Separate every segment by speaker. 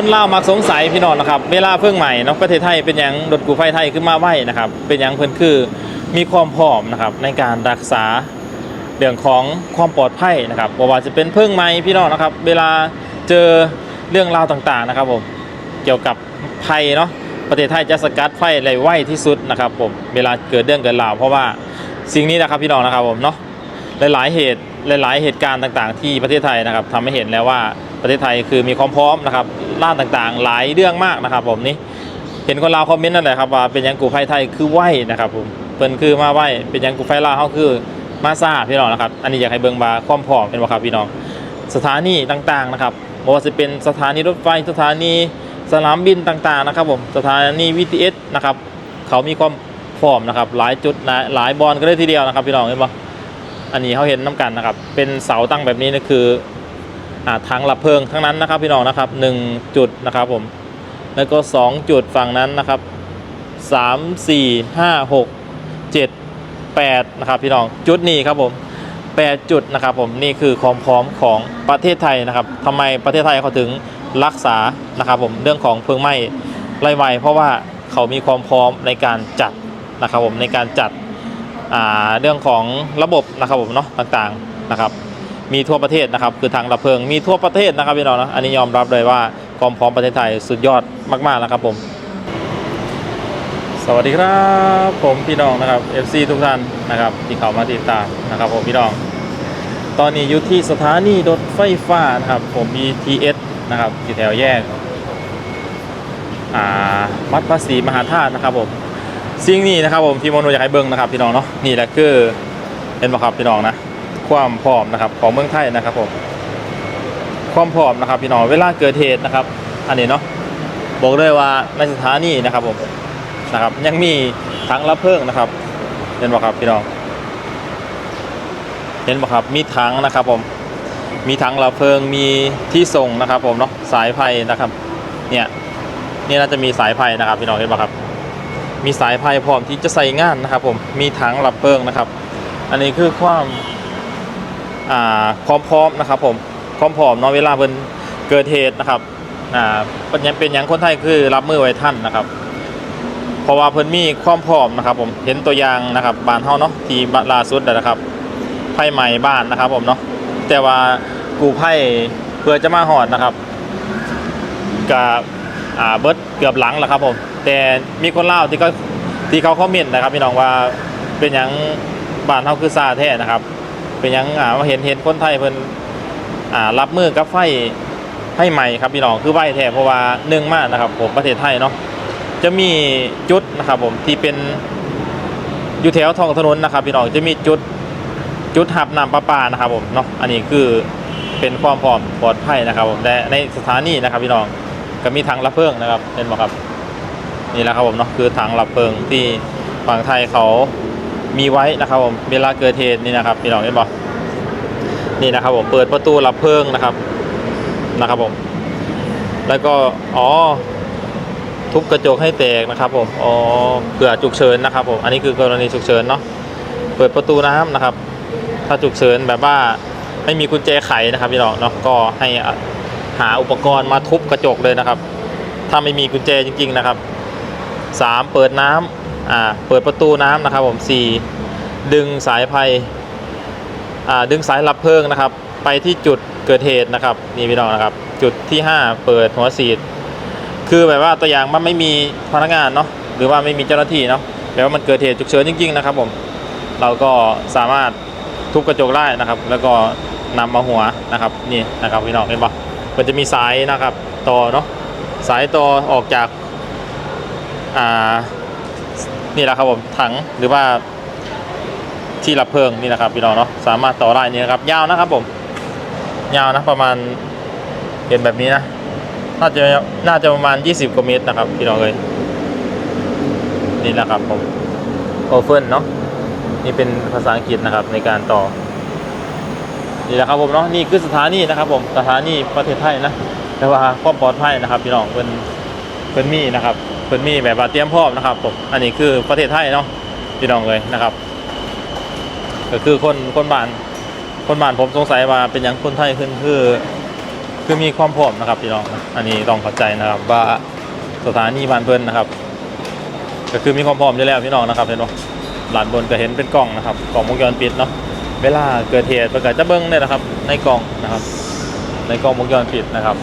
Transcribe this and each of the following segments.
Speaker 1: คนเล่ามักสงสัยพี่น้องนะครับ เวลาเพิ่งใหม่เนาะประเทศไทยเป็นหยังรถกู้ภัยไทยขึ้นมาไหวนะครับ เป็นหยังเพิ่นคือมีความพร้อมนะครับในการรักษาเรื่องของความปลอดภัยนะครับบ่ว่าจะเป็นเพิ่งใหม่พี่น้องนะครับ เวลาเจอเรื่องราวต่างๆนะครับผมเกี่ยวกับภัยเนาะประเทศไทยจะสกัดไฟได้ไวที่สุดนะครับผมเวลาเกิดเรื่องเกิดราวเพราะว่าสิ่งนี้นะครับพี่น้องนะครับผมเนาะหลายๆเหตุหลายๆเหตุการณ์ต่างๆ ที่ประเทศไทยนะครับทำให้เห็นแล้วว่า ประเทศไทยคือมีความพร้อมนะครับด้านต่างๆ หลายเรื่องมากนะครับผมนี่เห็นคนลาวคอมเมนต์นั่นแหละครับว่าเป็นยังกูไฟไทยคือไหวนะครับผมเปิ้นคือมาไหวเป็นยังกูไฟลาวเขาคือมาซาพี่น้องนะครับ อันนี้อยากให้เบิงบาความพร้อมเป็นบ่าครับพี่น้อง สถานีต่างๆนะครับบ่ว่าจะเป็นสถานีรถไฟสถานีสนามบินต่างๆนะครับผมสถานี VTS นะครับเขามีความพร้อมนะครับหลายจุดหลายลายบอลก็เลยทีเดียวนะครับพี่น้องเห็นปะอันนี้เขาเห็นน้ำกันนะครับเป็นเสาตั้งแบบนี้นี่คือ ถังระเพลิงทั้งนั้นนะครับพี่น้องนะครับหนึ่งจุดนะครับผมแล้วก็สองจุดฝั่งนั้นนะครับสามสี่ห้าหกเจ็ดแปดนะครับพี่น้องจุดนี้ครับผมแปดจุดนะครับผมนี่คือความพร้อมของประเทศไทยนะครับทำไมประเทศไทยเขาถึงรักษานะครับผมเรื่องของเพลิงไหม้ไล่ไวเพราะว่าเขามีความพร้อมในการจัดนะครับผมในการจัดเรื่องของระบบนะครับผมเนาะต่างๆนะครับ มีทั่วประเทศนะครับ คือทางดับเพลิงมีทั่วประเทศนะครับพี่น้องนะอันนี้ยอมรับเลยว่าความพร้อมประเทศไทยสุดยอดมากๆนะครับผม สวัสดีครับผมพี่น้องนะครับ FC ทุกท่านนะครับ ที่เข้ามาติดตามนะครับ ผมพี่น้อง ตอนนี้อยู่ที่สถานีรถไฟฟ้านะครับ ผม BTS นะครับอยู่แถวแยกอาวัดภาษีมหาธาตุนะครับผมสิ่งนี้นะครับผมที่โมโนอยากให้เบิ้งนะครับพี่น้องเนาะนี่แหละคือเห็นไหมครับพี่น้องนะ ความพร้อมนะครับของเมืองไทยนะครับผมความพร้อมนะครับพี่น้องเวลาเกิดเหตุนะครับ อันนี้เนาะบอกเลยว่าในสถานีนะครับผมนะครับ ยังมีถังรับเพลิงนะครับ เห็นไหมครับพี่น้องเห็นไหมครับมีถังนะครับผมมีถังรับเพลิงมีที่ส่งนะครับ ผมเนาะสายไฟนะครับ เนี่ยนี่น่าจะมีสายไฟนะครับพี่น้องเห็นไหมครับ มีสายไฟพร้อมที่จะใส่งานนะครับ ผมมีถังรับเพลิงนะครับ อันนี้คือความ อ่าพร้อมๆนะครับผมพร้อมเนาะเวลาเพิ่นเกิดเหตุนะครับอ่าเป็นยังเป็นอย่างคนไทยคือรับมือไว้ท่านนะครับ เพราะว่าเพิ่นมีความพร้อมนะครับ ผมเห็นตัวอย่างนะครับบ้านเฮาเนาะที่บ้านล่าสุดนะครับไฟไหม้บ้านนะครับ ผมเนาะแต่ว่ากูไพ่เพื่อจะมาหอดนะครับกับอ่าเบิร์ดเกือบหลังแล้วครับผม แต่มีคนเล่าที่เขาที่เขาคอมเมนต์นะครับพี่น้องว่าเป็นหยังบ้านเฮาคือซาแท้นะครับ เป็นยังอ่าเห็นเห็นคนไทยเพิ่นอ่ารับมือกับไฟให้ใหม่ครับพี่น้องคือไฟแท้เพราะว่าหนึ่งมากนะครับ ผมประเทศไทยเนาะจะมีจุดนะครับผมที่เป็นอยู่แถวท้องถนนนะครับพี่น้องจะมีจุดจุดหับน้ำประปานะครับผมเนาะอันนี้คือเป็นความพร้อมปลอดภัยนะครับผมและในสถานีนะครับพี่น้องก็มีถังระเพลิงนะครับเห็นไหมครับนี่แหละครับผมเนาะคือถังระเพลิงที่ฝั่งไทยเขา มีไว้นะครับผมเวลาเกิดเหตุนี่นะครับพี่น้องเห็นบ่นี่นะครับผมเปิดประตูระเพลิงนะครับนะครับผมแล้วก็อ๋อทุบกระจกให้แตกนะครับผมอ๋อเผื่อฉุกเฉินนะครับผมอันนี้คือกรณีฉุกเฉินเนาะเปิดประตูน้ำนะครับ ถ้าฉุกเฉินแบบว่าไม่มีกุญแจไขนะครับพี่น้องเนาะก็ให้หาอุปกรณ์มาทุบกระจกเลยนะครับ ถ้าไม่มีกุญแจจริง ๆนะครับสามเปิดน้ำ อ่าเปิดประตูน้ำนะครับผมสีดึงสายไฟอ่าดึงสายรับเพลิงนะครับ ไปที่จุดเกิดเหตุนะครับนี่พี่น้องนะครับ จุดที่ 5 เปิดหัวสีดคือแบบว่าตัวอย่างมันไม่มีพนักงานเนาะหรือว่าไม่มีเจ้าหน้าที่เนาะแปลว่ามันเกิดเหตุฉุกเฉินจริง ๆ นะครับผมเราก็สามารถทุบกระจกได้นะครับ แล้วก็นำมาหัวนะครับนี่นะครับพี่น้องเห็นปะมันจะมีสายนะครับต่อเนาะสายต่อออกจากอ่า นี่แหละครับผมถังหรือว่าที่รับเพลิงนี่นะครับพี่น้องเนาะสามารถต่อได้นี่นะครับ ยาวนะครับผม ยาวนะประมาณเห็นแบบนี้นะน่าจะน่าจะประมาณ 20กว่าเมตรนะครับพี่น้องเลยนี่แหละครับผมโอเฟนเนาะนี่เป็นภาษาอังกฤษนะครับในการต่อนี่แหละครับผมเนาะนี่คือสถานีนะครับผมสถานีประเทศไทยนะแต่ว่าความปลอดภัยนะครับ พี่น้องเพิ่นเพิ่นมีนะครับ เพิ่นมีแบบว่าเตรียมพร้อมนะครับผมอันนี้คือประเทศไทยเนาะพี่น้องเลยนะครับ ก็คือคนคนบ้านคนบ้านผมสงสัยว่าเป็นอย่างคนไทยขึ้นคือคือมีความพร้อมนะครับพี่น้อง อันนี้ต้องเข้าใจนะครับ ว่าสถานีบ้านเพิ่นนะครับ ก็คือมีความพร้อมอยู่แล้วพี่น้องนะครับเห็นบ่หลานบนก็เห็นเป็นกล้องนะครับกล้องวงจรปิดเนาะเวลาเกิดเหตุประกาศจะเบิ้งเนี่ยนะครับ ในกล้องนะครับ ในกล้องวงจรปิดนะครับ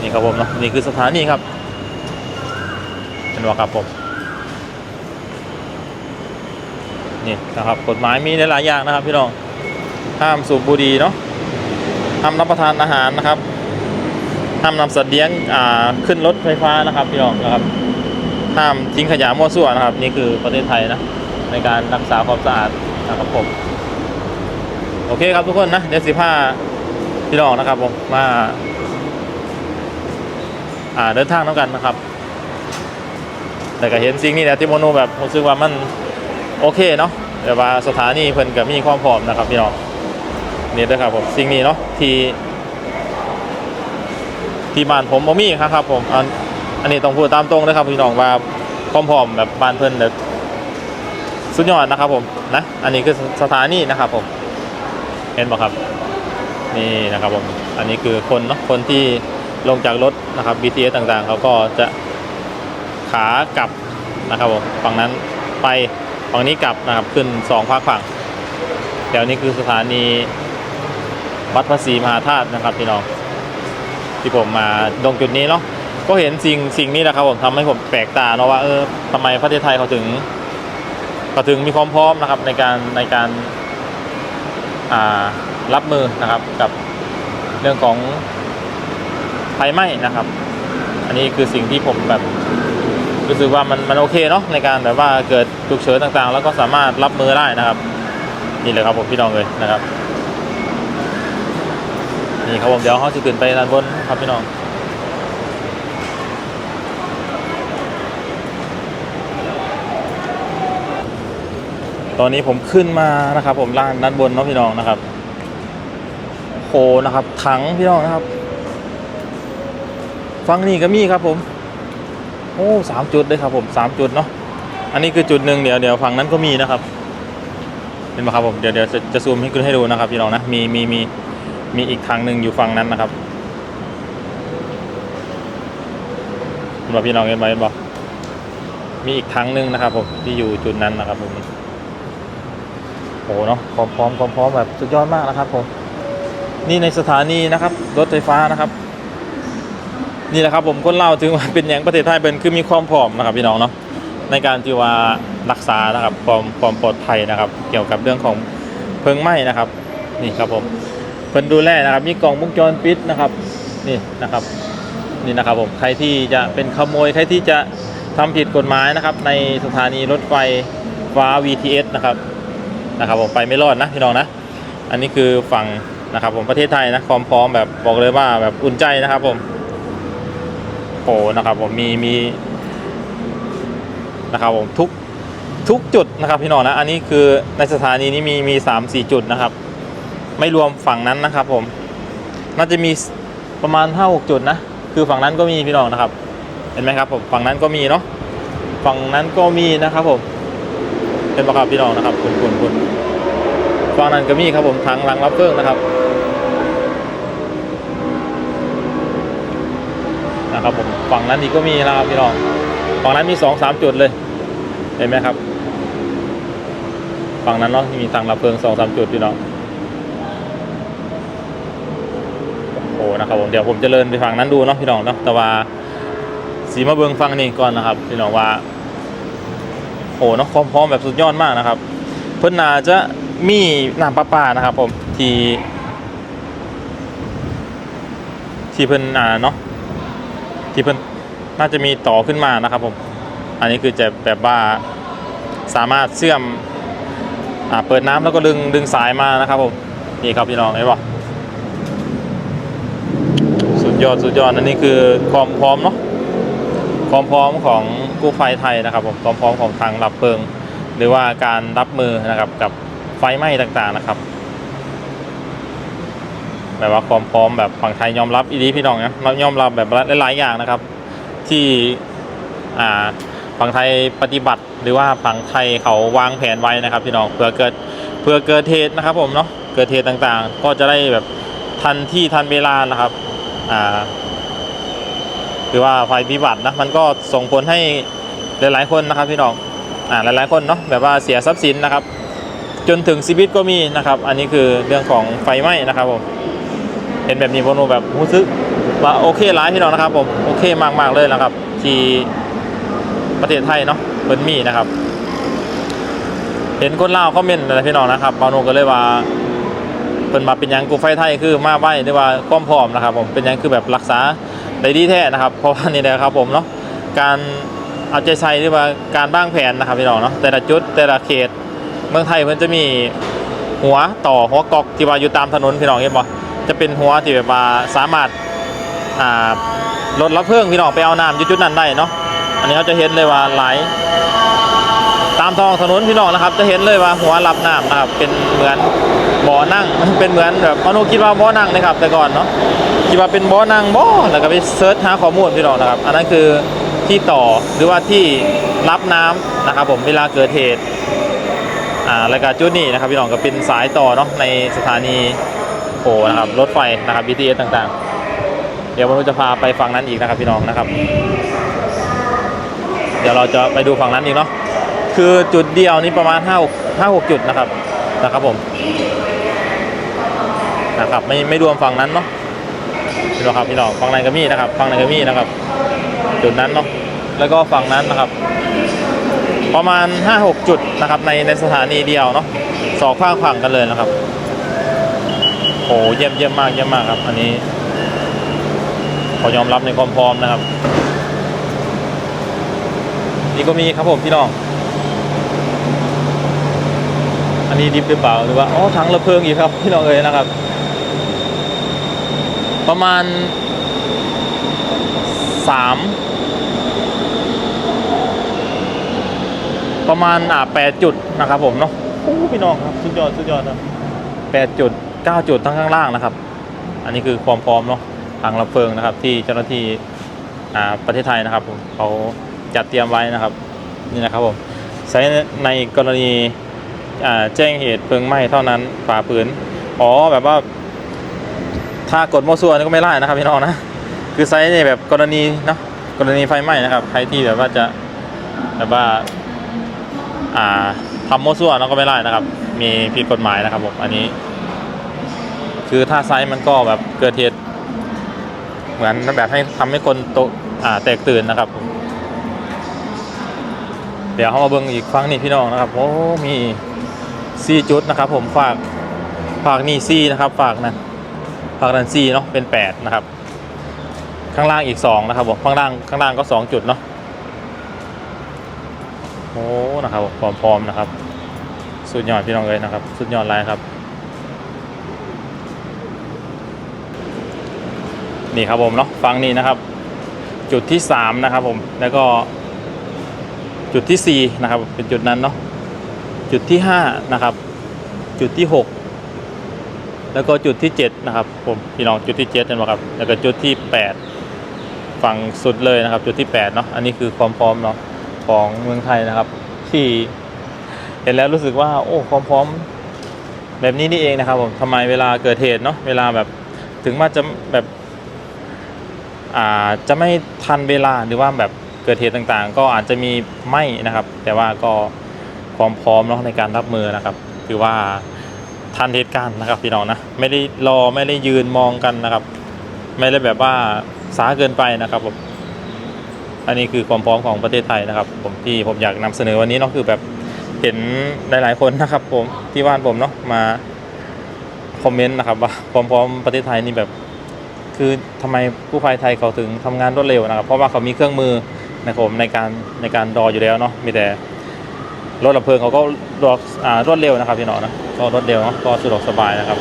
Speaker 1: นี่ครับผมเนาะนี่คือสถานีครับ หนบ่ครับผมนี่นะครับกฎหมายมีหลายอย่างนะครับพี่น้องห้ามสูบบุหรี่เนาะห้ามรับประทานอาหารนะครับห้ามนำสัตว์เลี้ยงขึ้นรถไฟฟ้านะครับพี่น้องนะครับห้ามทิ้งขยะมั่วซั่วนะครับ นี่คือประเทศไทยนะในการรักษาความสะอาดนะครับผมโอเคครับทุกคนนะเดี๋ยวสิบห้าพี่น้องนะครับผมมาเดินทางน้ำกันนะครับ แต่ก็เห็นสิ่งนี้เนี่ยที่โมโนแบบรู้สึกว่ามันโอเคเนาะแต่ว่าสถานีเพิ่นกับมีความพร้อมนะครับพี่น้องนี่ด้วยครับผมสิ่งนี้เนาะที่ที่บ้านผมบ่มีครับครับผมอันอันนี้ต้องพูดตามตรงนะครับพี่น้องว่าพร้อมแบบบ้านเพิ่นแบบสุดยอดนะครับผมนะอันนี้คือสถานีนะครับผมเห็นบ่ครับนี่นะครับผมอันนี้คือคนเนาะคนที่ลงจากรถนะครับ BTS ต่างๆเขาก็จะ ขากลับนะครับผมฝั่งนั้นไปฝั่งนี้กลับนะครับขึ้นสองภาคฝั่งแถวนี้คือสถานีวัดพระศรีมหาธาตุนะครับพี่น้องที่ผมมาตรงจุดนี้เนาะก็เห็นสิ่งสิ่งนี้แหละครับผมทำให้ผมแปลกตาเนาะว่าเออทำไมประเทศไทยเขาถึงเขาถึงมีความพร้อมนะครับในการในการรับมือนะครับกับเรื่องของไฟไหม้นะครับ อันนี้คือสิ่งที่ผมแบบ รู้สึกว่ามันมันโอเคเนาะในการแบบว่าเกิดฉุกเฉินต่างๆ แล้วก็สามารถรับมือได้นะครับ นี่เลยครับผมพี่น้องเลยนะครับนี่ครับผมเดี๋ยวเขาจะขึ้นไปด้านบนครับพี่น้องตอนนี้ผมขึ้นมานะครับ ผมล่างด้านบนเนาะพี่น้องนะครับโหนะครับถังพี่น้องนะครับ ฟังนี่ก็มีครับผม โอ้สามจุดเลยครับผมสามจุดเนาะอันนี้คือจุดหนึ่งเดี๋ยวเดี๋ยวฝั่งนั้นก็มีนะครับเห็นไหมครับผมเดี๋ยวเดี๋ยวจะจะซูมให้คุณให้ดูนะครับพี่น้องนะมีมีมีมีอีกทางหนึ่งอยู่ฝั่งนั้นนะครับเห็นบ่พี่น้องเห็นบ่เห็นบ่มีอีกทางหนึ่งนะครับผมที่อยู่จุดนั้นนะครับผมโอ้โหเนาะพร้อมพร้อมพร้อมพร้อมแบบสุดยอดมากนะครับผมนี่ในสถานีนะครับรถไฟฟ้านะครับ นี่แหละครับผมคนเล่าถึงว่าเป็นอย่างประเทศไทยเป็นคือมีความพร้อมนะครับพี่น้องเนาะในการที่ว่ารักษานะครับความความปลอดภัยนะครับ เกี่ยวกับเรื่องของเพลิงไหม้นะครับ นี่ครับผมเพิ่นดูแลนะครับมีกล่องวงจรปิดนะครับนี่นะครับนี่นะครับผมใครที่จะเป็นขโมยใครที่จะทำผิดกฎหมายนะครับ ในสถานีรถไฟฟ้า VTS นะครับนะครับผมไปไม่รอดนะพี่น้องนะ อันนี้คือฝั่งนะครับผมประเทศไทยนะความพร้อมแบบบอกเลยว่าแบบอุ่นใจนะครับผม โอ้นะครับผมมีมีนะครับผมทุกทุกจุดนะครับพี่น้องนะอันนี้คือในสถานีนี้มีมีสามสี่จุดนะครับ ไม่รวมฝั่งนั้นนะครับผมน่าจะมีประมาณห้าหกจุดนะคือฝั่งนั้นก็มีพี่น้องนะครับ เห็นไหมครับผมฝั่งนั้นก็มีเนาะฝั่งนั้นก็มีนะครับผมเห็นประครับพี่น้องนะครับคุณคุณคุณฝั่งนั้นก็มีครับผมทางหลังรับเพิ่งนะครับ นะครับผมฝั่งนั้นอีกก็มีนะครับพี่น้องฝั่งนั้นมีสองสามจุดเลย เห็นไหมครับ ฝั่งนั้นเนาะมีทางรับเพลิงสองสามจุดพี่น้องโอ้นะครับผมเดี๋ยวผมจะเดินไปฝั่งนั้นดูเนาะพี่น้องเนาะแต่ว่าสีมาเบิงฟังนี่ก่อนนะครับพี่น้องว่าโอ้เนาะความพร้อมแบบสุดยอดมากนะครับ เพิ่นนาจะมีน้ำประปานะครับ ผมที่ที่เพิ่นอ่าเนาะ ที่เพิ่นน่าจะมีต่อขึ้นมานะครับผม อันนี้คือจะแบบว่าสามารถเชื่อมอเปิดน้ำแล้วก็ดึงดึงสายมานะครับผม นี่ครับพี่น้องเห็นปะสุดยอดสุดยอดอันนี้คือความพร้อมเนาะความพร้อมของกู้ภัยไทยนะครับผมความพร้อมของทางรับเพลิง หรือว่าการรับมือนะครับกับไฟไหม้ต่างๆนะครับ แบบว่าความพร้อมแบบฝั่งไทยยอมรับอีดีพี่น้องนะยอมรับแบบหลายๆอย่างนะครับ ที่อ่าฝั่งไทยปฏิบัติ หรือว่าฝั่งไทยเขาวางแผนไว้นะครับพี่น้องเพื่อเกิดเพื่อเกิดเหตุนะครับผมเนาะเกิดเหตุต่างๆ ก็จะได้แบบทันที่ทันเวลานะครับอ่าคือว่าไฟพิบัตินะมันก็ส่งผลให้หลาย ๆ คนนะครับพี่น้องอ่าหลายๆคนเนาะแบบว่าเสียทรัพย์สินนะครับ จนถึงชีวิตก็มีนะครับ อันนี้คือเรื่องของไฟไหม้นะครับผม เห็นแบบนี้ผมแบบรู้สึกว่าโอเคหลายพี่น้องนะครับผมโอเคมากๆเลยนะครับ ที่ประเทศไทยเนาะเพิ่นมีนะครับ เห็นคนเล่าคอมเมนต์อะไรพี่น้องนะครับบาโนก็เลยว่าเพิ่นมาเป็นยังกูไฟไทยคือมาไหวหรือว่าความพร้อมนะครับ ผมเป็นยังคือแบบรักษาได้ดีแท้นะครับเพราะว่านี่แหละครับผมเนาะการเอาใจใส่หรือว่าการบ้างแผนนะครับพี่น้องเนาะแต่ละจุดแต่ละเขต เมืองไทยมันจะมีหัวต่อหัวกอกที่ว่าอยู่ตามถนนพี่น้องเห็นบ่ จะเป็นหัวที่แบบว่าสามารถอ่ารถรับเพลิงพี่น้องไปเอาน้ำจุดนั้นได้เนาะอันนี้เขาจะเห็นเลยว่าไหลตามท้องถนนพี่น้องนะครับ จะเห็นเลยว่าหัวรับน้ำนะครับเป็นเหมือนบ่อนั่งเป็นเหมือนแบบมนุคิดว่าบ่อนั่งนะครับ แต่ก่อนเนาะคิดว่าเป็นบ่อนั่งบ่แล้วก็ไปเซิร์ชหาข้อมูลพี่น้องนะครับ อันนั้นคือที่ต่อหรือว่าที่รับน้ำนะครับ ผมเวลาเกิดเหตุอ่ารายการจุดนี้นะครับพี่น้องก็เป็นสายต่อเนาะในสถานี โอ้นะครับรถไฟนะครับ BTS ต่างๆ เดี๋ยววันนี้จะพาไปฝั่งนั้นอีกนะครับพี่น้องนะครับ เดี๋ยวเราจะไปดูฝั่งนั้นอีกเนาะคือจุดเดียวนี่ประมาณ5 6 5 6จุดนะครับนะครับผมนะครับไม่ไม่รวมฝั่งนั้นเนาะพี่น้องครับพี่น้องฝั่งนั้นก็มีนะครับฝั่งนั้นก็มีนะครับ จุดนั้นเนาะแล้วก็ฝั่งนั้นนะครับ ประมาณ 5-6 จุดนะครับในในสถานีเดียวเนาะสองข้างฝั่งกันเลยนะครับ อ้เยี่ยมเยี่ยมมากเยี่ยมมากครับ อันนี้ขอยอมรับในความพร้อมนะครับ นี่ก็มีครับผมพี่น้อง อันนี้ดิบหรือเปล่าหรือว่าอ๋อถังระเพลิงอีกครับพี่น้องเอ๋ยนะครับ ประมาณสามประมาณอ่าแปดจุดนะครับผมเนาะโอ้พี่น้องครับ สุดยอด สุดยอดครับแปดจุด เก้าจุดทั้งข้างล่างนะครับ อันนี้คือความพร้อมเนาะทางระเพลิงนะครับ ที่เจ้าหน้าที่อาประเทศไทยนะครับเขาจัดเตรียมไว้นะครับนี่นะครับผมใช้ในกรณีอาแจ้งเหตุเพลิงไหม้เท่านั้นฝ่าฝืนอ๋อแบบว่า ถ้ากดโมวซัวนี่ก็ไม่ไล่นะครับพี่น้องนะคือไซส์เนี่ยแบบกรณีเนาะกรณีไฟไหม้นะครับใครที่แบบว่าจะแบบว่าอ่าทำโมวซั่วนก็ไม่ได้นะครับ มีผิดกฎหมายนะครับผมอันนี้ คือถ้าไซส์มันก็แบบเกิดเหตุเหมือนแบบให้ทำให้คนโตอ่าแตกตื่นนะครับ เดี๋ยวเขามาเบิ่งอีกครั้งนี่พี่น้องนะครับโอ้มีซีจุดนะครับ ผมฝากฝากนี่ซีนะครับ ฝากนะฝากนันซีเนาะเป็นแปดนะครับ ข้างล่างอีกสองนะครับผมข้างล่างข้างล่างก็สองจุดเนาะโอ้นะครับพร้อมๆนะครับ สุดยอดพี่น้องเลยนะครับ สุดยอดไลายครับ นี่ครับผมเนาะฟังนี่นะครับ จุดที่สามนะครับผมแล้วก็จุดที่สี่นะครับเป็นจุดนั้นเนาะจุดที่ห้านะครับ จุดที่หกแล้วก็จุดที่เจ็ดนะครับผมพี่น้องจุดที่เจ็ดเห็นไหมครับแล้วก็จุดที่แปดฝั่งสุดเลยนะครับ จุดที่แปดเนาะอันนี้คือความพร้อมเนาะของเมืองไทยนะครับ ที่เห็นแล้วรู้สึกว่า โอ้ความพร้อมแบบนี้นี่เองนะครับผมทำไมเวลาเกิดเหตุเนาะเวลาแบบถึงว่าจะแบบ จะไม่ทันเวลาหรือว่าแบบเกิดเหตุต่างๆ ก็อาจจะมีไหมนะครับ แต่ว่าก็ความพร้อมเนาะในการรับมือนะครับ คือว่าทันเหตุการณ์นะครับพี่น้องนะไม่ได้รอไม่ได้ยืนมองกันนะครับ ไม่ได้แบบว่าสาเกินไปนะครับผมอันนี้คือความพร้อมของประเทศไทยนะครับ ผมที่ผมอยากนำเสนอวันนี้เนาะคือแบบเห็นหลาย ๆ คนนะครับผมที่บ้านผมเนาะมาคอมเมนต์นะครับว่าความพร้อมประเทศไทยนี่แบบ คือทำไมผู้ภัยไทยเขาถึงทำงานรวดเร็วนะครับ เพราะว่าเขามีเครื่องมือนะครับในการในการรออยู่แล้วเนาะมีแต่รถดับเพลิงเขาก็รออ่ารวดเร็วนะครับพี่น้องนะก็รวดเร็วเนาะก็สะดวกสบายนะครับ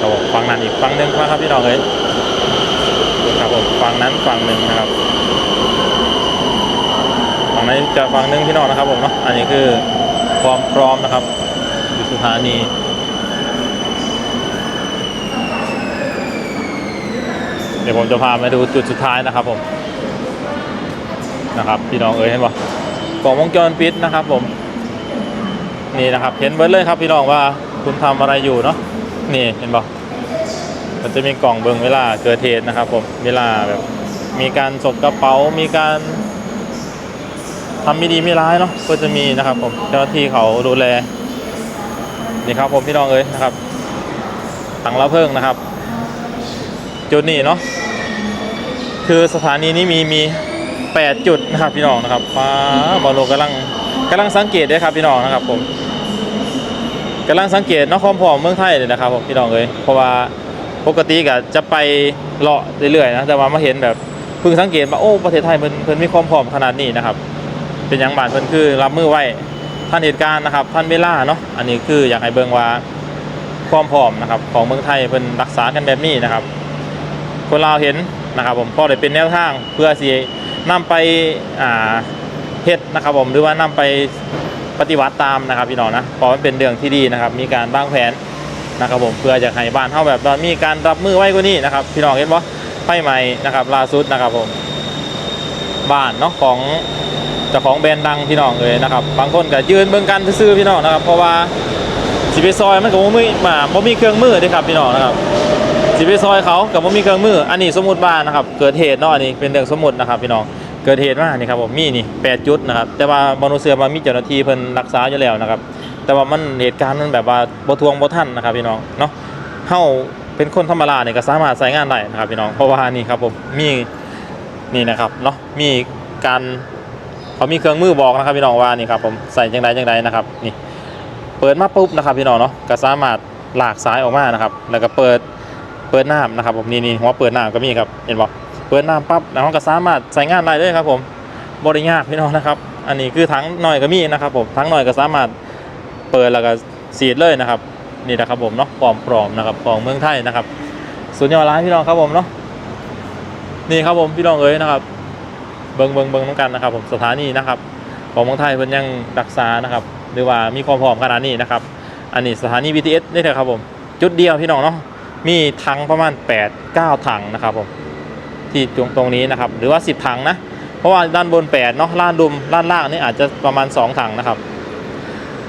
Speaker 1: ครับผมฟังนั้นอีกฟังหนึ่งนะครับพี่น้องเลยครับผมฟังนั้นฟังหนึ่งนะครับฝั่งนี้จะฝั่งหนึ่งพี่น้องนะครับผมเนาะอันนี้คือความพร้อมนะครับอยู่สถานี ดี๋ยวผมจะพามาดูจุดสุดท้ายนะครับผมนะครับพี่น้องเอ๋ยเห็นปะกล่องวงจรปิดนะครับ ผม นี่นะครับ เห็นเบิร์เลยครับ พี่น้องว่าคุณทำอะไรอยู่เนาะนี่เห็นปะมันจะมีกล่องเบิงเวลาเกิดเหตุนะครับ ผมเวลาแบบมีการสกกระเป๋ามีการทำไม่ดีไม่ร้ายเนาะก็จะมีนะครับ ผมเจ้าหน้าที่เขาดูแลนี่ครับผมพี่น้องเอ้ยนะครับถังละเพิ่งนะครับ จุดนี้เนาะ คือสถานีนี้มีมี 8 จุดนะครับพี่น้องนะครับฟ้าบอลโลกำลังกำลังสังเกตด้วยครับพี่น้องนะครับผมกำลังสังเกตนครพอมเมืองไทยเลยนะครับผมพี่น้องเลยเพราะว่าปกติก็จะไปเลาะเรื่อยๆนะแต่ว่ามาเห็นแบบเพิ่งสังเกตว่าโอ้ประเทศไทยมันเพิ่นมีความพร้อมขนาดนี้นะครับ เป็นอย่างบานเพิ่นคือรับมือไว้ท่านเหตุการณ์นะครับท่านเวลาเนาะอันนี้คืออยากให้เบิ่งว่าความพร้อมนะครับของเมืองไทยเพิ่นรักษากันแบบนี้นะครับ คนลาวเห็น นะครับผมพอได้เป็นแนวทางเพื่อสินำไปอ่าเฮ็ดนะครับผมหรือว่านำไปปฏิบัติตามนะครับพี่น้องนะเพราะมันเป็นเรื่องที่ดีนะครับมีการวางแผนนะครับผมเพื่อจะให้บ้านเฮาแบบว่ามีการรับมือไว้กว่านี้นะครับพี่น้องเห็นบ่ไฟใหม่นะครับล่าสุดนะครับผมบ้านเนาะของเจ้าของแบรนด์ดังพี่น้องเลยนะครับบางคนก็ยืนเบิ่งกันซื่อพี่น้องนะครับ เพราะว่าสิไปซอยมันก็บ่มีมาบ่มีเครื่องมือด้วยครับพี่น้องนะครับ สิไปซอยเขากับว่ามีเครื่องมือ อันนี้สมมติบ้านนะครับ เกิดเหตุเนาะอันนี้เป็นเรื่องสมมตินะครับพี่น้อง เกิดเหตุมากนี่ครับผมมีนี่แปดจุดนะครับ แต่ว่าบอนุเสือมามีเจ้าหน้าที่เพิ่นรักษาอยู่แล้วนะครับ แต่ว่ามันเหตุการณ์มันแบบว่าบ่ทวงบ่ทันนะครับพี่น้อง เนาะเฮาเป็นคนธรรมดาเนี่ยก็สามารถใช้งานได้นะครับพี่น้อง เพราะว่านี่ครับผมมีนี่นะครับเนาะ มีการเขามีเครื่องมือบอกนะครับพี่น้องว่านี่ครับผมใส่จังใดจังใดนะครับนี่ เปิดมาปุ๊บนะครับพี่น้องเนาะก็สามารถลากสายออกมานะครับ แล้วก็เปิด เปิดน้ำนะครับผมนี่นี่หัวเปิดน้ำก็มีครับเห็นบอกเปิดน้ำปั๊บแล้วก็สามารถใช้งานได้เลยครับ ผมบริยากพี่น้องนะครับ อันนี้คือทั้งหน่อยก็มีนะครับ ผมทั้งหน่อยก็สามารถเปิดแล้วก็สีดเลยนะครับ นี่นะครับผมเนาะปลอมปลอมนะครับของเมืองไทยนะครับสุดยอดร้านพี่น้องครับผมเนาะนี่ครับผมพี่น้องเอ๋ยนะครับเบิงเบิงเบิงน้ำกันนะครับ ผมสถานีนะครับ ของเมืองไทยเพิ่นยังรักษานะครับ หรือว่ามีความพร้อมขนาดนี้นะครับ อันนี้สถานี BTS นี่เถอะครับผม จุดเดียวพี่น้องเนาะ มีถังประมาณ 8 9 ถังนะครับผมที่ตรงตรงนี้นะครับหรือว่า 10 ถังนะ เพราะว่าด้านบน 8 เนาะด้านดุมด้านล่างนี่อาจจะประมาณ 2 ถังนะครับ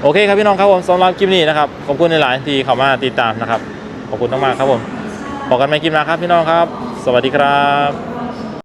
Speaker 1: โอเคครับพี่น้องครับผมสำหรับคลิปนี้นะครับขอบคุณในหลายที่เข้ามาติดตามนะครับขอบคุณมากๆครับผมบอกกันใหม่คลิปหน้าครับพี่น้องครับ สวัสดีครับ